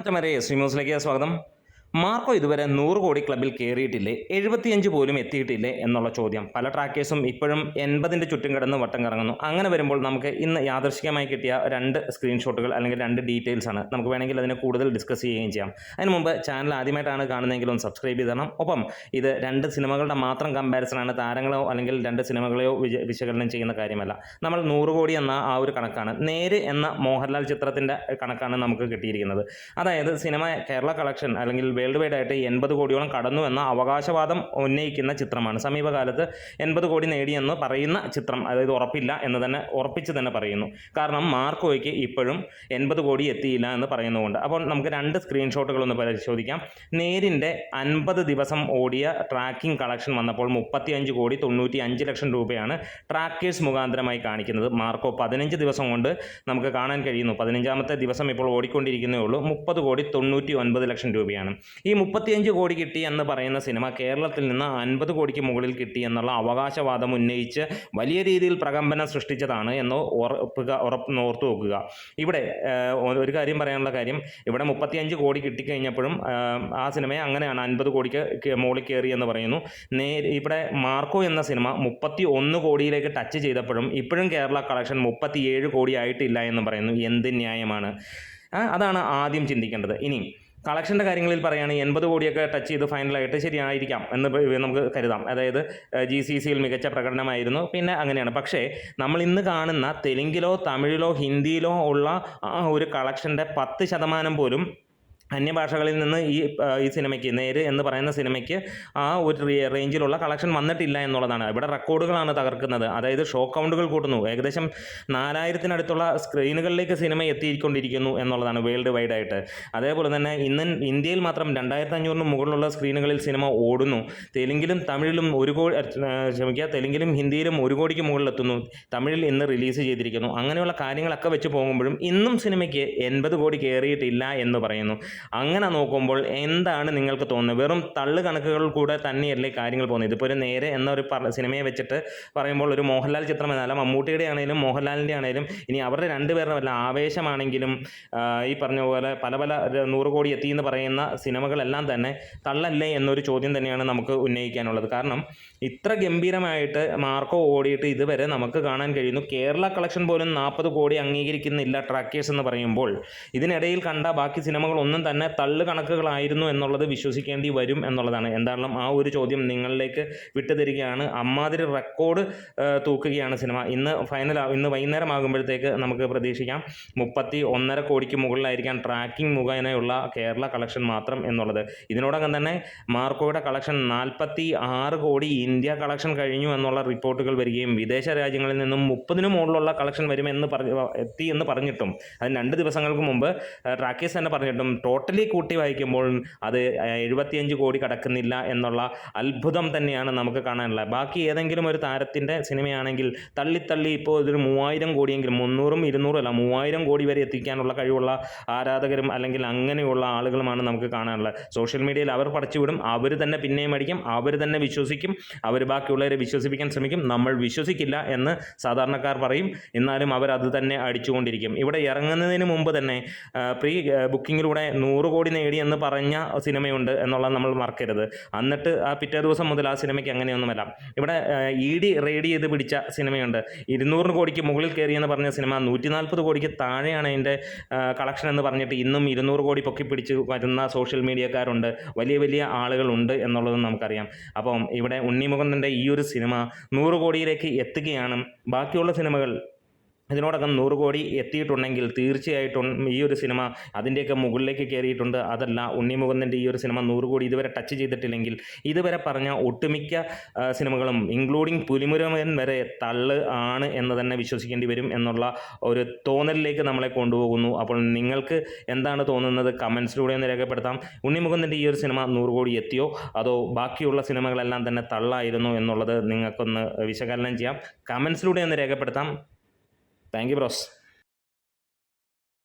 മറ്റമരെ ന്യൂസിലേക്ക് സ്വാഗതം. മാർക്കോ ഇതുവരെ നൂറ് കോടി ക്ലബിൽ കയറിയിട്ടില്ലേ എഴുപത്തിയഞ്ച് പോലും എത്തിയിട്ടില്ലേ? എന്നുള്ള ചോദ്യം. പല ട്രാക്കേഴ്സും ഇപ്പോഴും എൺപതിന്റെ ചുറ്റും കിടന്ന് വട്ടം കറങ്ങുന്നു. അങ്ങനെ വരുമ്പോൾ നമുക്ക് ഇന്ന് യാദർശികമായി കിട്ടിയ രണ്ട് സ്ക്രീൻഷോട്ടുകൾ അല്ലെങ്കിൽ രണ്ട് ഡീറ്റെയിൽസ് ആണ്. നമുക്ക് വേണമെങ്കിൽ അതിനെ കൂടുതൽ ഡിസ്കസ് ചെയ്യുകയും ചെയ്യാം. അതിന് മുമ്പ് ചാനൽ ആദ്യമായിട്ടാണ് കാണുന്നതെങ്കിൽ ഒന്ന് സബ്സ്ക്രൈബ് ചെയ്ത് തരണം ഒപ്പം ഇത് രണ്ട് സിനിമകളുടെ മാത്രം കമ്പാരിസൺ ആണ്. താരങ്ങളോ അല്ലെങ്കിൽ രണ്ട് സിനിമകളെയോ വിശകലനം ചെയ്യുന്ന കാര്യമല്ല. നമ്മൾ നൂറ് കോടി എന്ന ആ ഒരു കണക്കാണ്. നേര് എന്ന മോഹൻലാൽ ചിത്രത്തിന്റെ കണക്കാണ് നമുക്ക് കിട്ടിയിരിക്കുന്നത്. അതായത് സിനിമ കേരള കളക്ഷൻ അല്ലെങ്കിൽ വേൾഡ് വൈഡ് ആയിട്ട് എൺപത് കോടിയോളം കടന്നു എന്ന അവകാശവാദം ഉന്നയിക്കുന്ന ചിത്രമാണ്. സമീപകാലത്ത് എൺപത് കോടി നേടിയെന്ന് പറയുന്ന ചിത്രം അതായത് ഉറപ്പില്ല എന്ന് തന്നെ ഉറപ്പിച്ച് തന്നെ പറയുന്നു. കാരണം മാർക്കോയ്ക്ക് ഇപ്പോഴും എൺപത് കോടി എത്തിയില്ല എന്ന് പറയുന്നതുകൊണ്ട് അപ്പോൾ നമുക്ക് രണ്ട് സ്ക്രീൻഷോട്ടുകൾ ഒന്ന് പരിശോധിക്കാം. നേരിന്റെ അൻപത് ദിവസം ഓടിയ ട്രാക്കിംഗ് കളക്ഷൻ വന്നപ്പോൾ മുപ്പത്തിയഞ്ച് കോടി തൊണ്ണൂറ്റി അഞ്ച് ലക്ഷം രൂപയാണ് ട്രാക്കേഴ്സ് മുഖാന്തരമായി കാണിക്കുന്നത്. മാർക്കോ പതിനഞ്ച് ദിവസം കൊണ്ട് നമുക്ക് കാണാൻ കഴിയുന്നു. പതിനഞ്ചാമത്തെ ദിവസം ഇപ്പോൾ ഓടിക്കൊണ്ടിരിക്കുന്നേ ഉള്ളൂ. മുപ്പത് കോടി തൊണ്ണൂറ്റി ഒൻപത് ലക്ഷം രൂപയാണ്. ഈ മുപ്പത്തിയഞ്ച് കോടി കിട്ടി എന്ന് പറയുന്ന സിനിമ കേരളത്തിൽ നിന്ന് അൻപത് കോടിക്ക് മുകളിൽ കിട്ടി എന്നുള്ള അവകാശവാദം ഉന്നയിച്ച് വലിയ രീതിയിൽ പ്രകമ്പനം സൃഷ്ടിച്ചതാണ് എന്ന് ഉറപ്പുക ഉറപ്പ് ഓർത്തു നോക്കുക. ഇവിടെ ഒരു കാര്യം പറയാനുള്ള കാര്യം ഇവിടെ മുപ്പത്തിയഞ്ച് കോടി കിട്ടിക്കഴിഞ്ഞപ്പോഴും ആ സിനിമയെ അങ്ങനെയാണ് അൻപത് കോടിക്ക് മുകളിൽ കയറി എന്ന് പറയുന്നു. നേരെ ഇവിടെ മാർക്കോ എന്ന സിനിമ മുപ്പത്തി ഒന്ന് കോടിയിലേക്ക് ടച്ച് ചെയ്തപ്പോഴും ഇപ്പോഴും കേരള കളക്ഷൻ മുപ്പത്തിയേഴ് കോടി ആയിട്ടില്ല എന്ന് പറയുന്നു. എന്ത് ന്യായമാണ്? അതാണ് ആദ്യം ചിന്തിക്കേണ്ടത്. ഇനി കളക്ഷന്റെ കാര്യങ്ങളിൽ പറയുകയാണെങ്കിൽ എൺപത് കോടിയൊക്കെ ടച്ച് ചെയ്ത് ഫൈനലായിട്ട് ശരിയായിരിക്കാം എന്ന് നമുക്ക് കരുതാം. അതായത് ജി സി സിയിൽ മികച്ച പ്രകടനമായിരുന്നു. പിന്നെ അങ്ങനെയാണ്. പക്ഷേ നമ്മൾ ഇന്ന് കാണുന്ന തെലുങ്കിലോ തമിഴിലോ ഹിന്ദിയിലോ ഉള്ള ഒരു കളക്ഷന്റെ പത്ത് ശതമാനം പോലും അന്യഭാഷകളിൽ നിന്ന് ഈ ഈ സിനിമയ്ക്ക് നേര് എന്ന് പറയുന്ന സിനിമയ്ക്ക് ആ ഒരു റേഞ്ചിലുള്ള കളക്ഷൻ വന്നിട്ടില്ല എന്നുള്ളതാണ്. ഇവിടെ റെക്കോർഡുകളാണ് തകർക്കുന്നത്. അതായത് ഷോ കൗണ്ടുകൾ കൂട്ടുന്നു. ഏകദേശം നാലായിരത്തിനടുത്തുള്ള സ്ക്രീനുകളിലേക്ക് സിനിമ എത്തിക്കൊണ്ടിരിക്കുന്നു എന്നുള്ളതാണ് വേൾഡ് വൈഡ് ആയിട്ട് അതേപോലെ തന്നെ ഇന്ന് ഇന്ത്യയിൽ മാത്രം രണ്ടായിരത്തി അഞ്ഞൂറിന് മുകളിലുള്ള സ്ക്രീനുകളിൽ സിനിമ ഓടുന്നു. തെലുങ്കിലും തമിഴിലും ഒരു കോടി ക്ഷമിക്കുക തെലുങ്കിലും ഹിന്ദിയിലും ഒരു കോടിക്ക് മുകളിലെത്തുന്നു. തമിഴിൽ ഇന്ന് റിലീസ് ചെയ്തിരിക്കുന്നു. അങ്ങനെയുള്ള കാര്യങ്ങളൊക്കെ വെച്ച് പോകുമ്പോഴും ഇന്നും സിനിമയ്ക്ക് എൺപത് കോടി കയറിയിട്ടില്ല എന്ന് പറയുന്നു. അങ്ങനെ നോക്കുമ്പോൾ എന്താണ് നിങ്ങൾക്ക് തോന്നുന്നത്? വെറും തള്ളു കണക്കുകൾ കൂടെ തന്നെയല്ലേ കാര്യങ്ങൾ പോകുന്നത്? ഇതിപ്പോൾ ഒരു നേരെ എന്നൊരു സിനിമയെ വെച്ചിട്ട് പറയുമ്പോൾ ഒരു മോഹൻലാൽ ചിത്രം എന്നല്ല മമ്മൂട്ടിയുടെ ആണെങ്കിലും മോഹൻലാലിന്റെ ആണെങ്കിലും ഇനി അവരുടെ രണ്ടുപേരുടെ വല്ല ആവേശമാണെങ്കിലും ഈ പറഞ്ഞ പോലെ പല പല നൂറ് കോടി എത്തി എന്ന് പറയുന്ന സിനിമകളെല്ലാം തന്നെ തള്ളല്ലേ എന്നൊരു ചോദ്യം തന്നെയാണ് നമുക്ക് ഉന്നയിക്കാനുള്ളത്. കാരണം ഇത്ര ഗംഭീരമായിട്ട് മാർക്കോ ഓടിയിട്ട് ഇതുവരെ നമുക്ക് കാണാൻ കഴിയുന്നു. കേരള കളക്ഷൻ പോലും നാൽപ്പത് കോടി അംഗീകരിക്കുന്നില്ല ട്രാക്കേഴ്സ് എന്ന് പറയുമ്പോൾ. ഇതിനിടയിൽ കണ്ട ബാക്കി സിനിമകളൊന്നും തന്നെ തള്ളു കണക്കുകളായിരുന്നു എന്നുള്ളത് വിശ്വസിക്കേണ്ടി വരും എന്നുള്ളതാണ്. എന്തായാലും ആ ഒരു ചോദ്യം നിങ്ങളിലേക്ക് വിട്ടുതരികയാണ്. അമ്മാതിരി റെക്കോർഡ് തൂക്കുകയാണ് സിനിമ. ഇന്ന് ഫൈനൽ ഇന്ന് വൈകുന്നേരം ആകുമ്പോഴത്തേക്ക് നമുക്ക് പ്രതീക്ഷിക്കാം. മുപ്പത്തി ഒന്നര കോടിക്ക് മുകളിലായിരിക്കാം ട്രാക്കിംഗ് മുഖേനയുള്ള കേരള കളക്ഷൻ മാത്രം എന്നുള്ളത്. ഇതിനോടകം തന്നെ മാർക്കോയുടെ കളക്ഷൻ നാൽപ്പത്തി ആറ് കോടി ഇന്ത്യ കളക്ഷൻ കഴിഞ്ഞു എന്നുള്ള റിപ്പോർട്ടുകൾ വരികയും വിദേശ രാജ്യങ്ങളിൽ നിന്നും മുപ്പതിന് മുകളിലുള്ള കളക്ഷൻ വരുമെന്ന് പറഞ്ഞു എത്തി എന്ന് പറഞ്ഞിട്ടും അതിന് രണ്ട് ദിവസങ്ങൾക്ക് മുമ്പ് ട്രാക്കേഴ്സ് തന്നെ പറഞ്ഞിട്ടും ടോട്ടലി കൂട്ടി വായിക്കുമ്പോൾ അത് എഴുപത്തിയഞ്ച് കോടി കടക്കുന്നില്ല എന്നുള്ള അത്ഭുതം തന്നെയാണ് നമുക്ക് കാണാനുള്ളത്. ബാക്കി ഏതെങ്കിലും ഒരു താരത്തിന്റെ സിനിമയാണെങ്കിൽ തള്ളി തള്ളി ഇപ്പോൾ ഇതൊരു മൂവായിരം കോടിയെങ്കിലും മുന്നൂറും ഇരുന്നൂറും അല്ല മൂവായിരം കോടി വരെ എത്തിക്കാനുള്ള കഴിവുള്ള ആരാധകരും അല്ലെങ്കിൽ അങ്ങനെയുള്ള ആളുകളുമാണ് നമുക്ക് കാണാനുള്ളത്. സോഷ്യൽ മീഡിയയിൽ അവർ പടച്ചുവിടും അവർ തന്നെ പിന്നെയും അടിക്കും അവർ തന്നെ വിശ്വസിക്കും അവർ ബാക്കിയുള്ളവരെ വിശ്വസിപ്പിക്കാൻ ശ്രമിക്കും നമ്മൾ വിശ്വസിക്കില്ല എന്ന് സാധാരണക്കാർ പറയും. എന്നാലും അവർ അത് തന്നെ അടിച്ചുകൊണ്ടിരിക്കും. ഇവിടെ ഇറങ്ങുന്നതിന് മുമ്പ് തന്നെ പ്രീ ബുക്കിങ്ങിലൂടെ നൂറ് കോടി നേടി എന്ന് പറഞ്ഞ സിനിമയുണ്ട് എന്നുള്ളത് നമ്മൾ മറക്കരുത്. എന്നിട്ട് ആ പിറ്റേ ദിവസം മുതൽ ആ സിനിമയ്ക്ക് അങ്ങനെയൊന്നുമല്ല. ഇവിടെ ഇ ഡി റെയ്ഡ് ചെയ്ത് പിടിച്ച സിനിമയുണ്ട്. ഇരുന്നൂറ് കോടിക്ക് മുകളിൽ കയറി എന്ന് പറഞ്ഞ സിനിമ നൂറ്റി നാൽപ്പത് കോടിക്ക് താഴെയാണ് അതിന്റെ കളക്ഷൻ എന്ന് പറഞ്ഞിട്ട് ഇന്നും ഇരുന്നൂറ് കോടി പൊക്കി പിടിച്ച് വരുന്ന സോഷ്യൽ മീഡിയക്കാരുണ്ട് വലിയ വലിയ ആളുകളുണ്ട് എന്നുള്ളതും നമുക്കറിയാം. അപ്പം ഇവിടെ ഉണ്ണിമുകുന്ദന്റെ ഈ ഒരു സിനിമ നൂറ് കോടിയിലേക്ക് എത്തുകയാണ്. ബാക്കിയുള്ള സിനിമകൾ ഇതിനോടകം നൂറ് കോടി എത്തിയിട്ടുണ്ടെങ്കിൽ തീർച്ചയായിട്ടും ഈ ഒരു സിനിമ അതിന്റെയൊക്കെ മുകളിലേക്ക് കയറിയിട്ടുണ്ട്. അതല്ല ഉണ്ണിമുകുന്ദന്റെ ഈ ഒരു സിനിമ നൂറ് കോടി ഇതുവരെ ടച്ച് ചെയ്തിട്ടില്ലെങ്കിൽ ഇതുവരെ പറഞ്ഞ ഒട്ടുമിക്ക സിനിമകളും ഇൻക്ലൂഡിങ് പുലിമുരമൻ വരെ തള്ള് ആണ് എന്ന് തന്നെ വിശ്വസിക്കേണ്ടി വരും എന്നുള്ള ഒരു തോന്നലിലേക്ക് നമ്മളെ കൊണ്ടുപോകുന്നു. അപ്പോൾ നിങ്ങൾക്ക് എന്താണ് തോന്നുന്നത്? കമൻസിലൂടെ ഒന്ന് രേഖപ്പെടുത്താം. ഉണ്ണിമുകുന്ദന്റെ ഈ ഒരു സിനിമ നൂറ് കോടി എത്തിയോ? അതോ ബാക്കിയുള്ള സിനിമകളെല്ലാം തന്നെ തള്ളായിരുന്നു എന്നുള്ളത് നിങ്ങൾക്കൊന്ന് വിശകലനം ചെയ്യാം. കമൻസിലൂടെ ഒന്ന് രേഖപ്പെടുത്താം. Thank you bros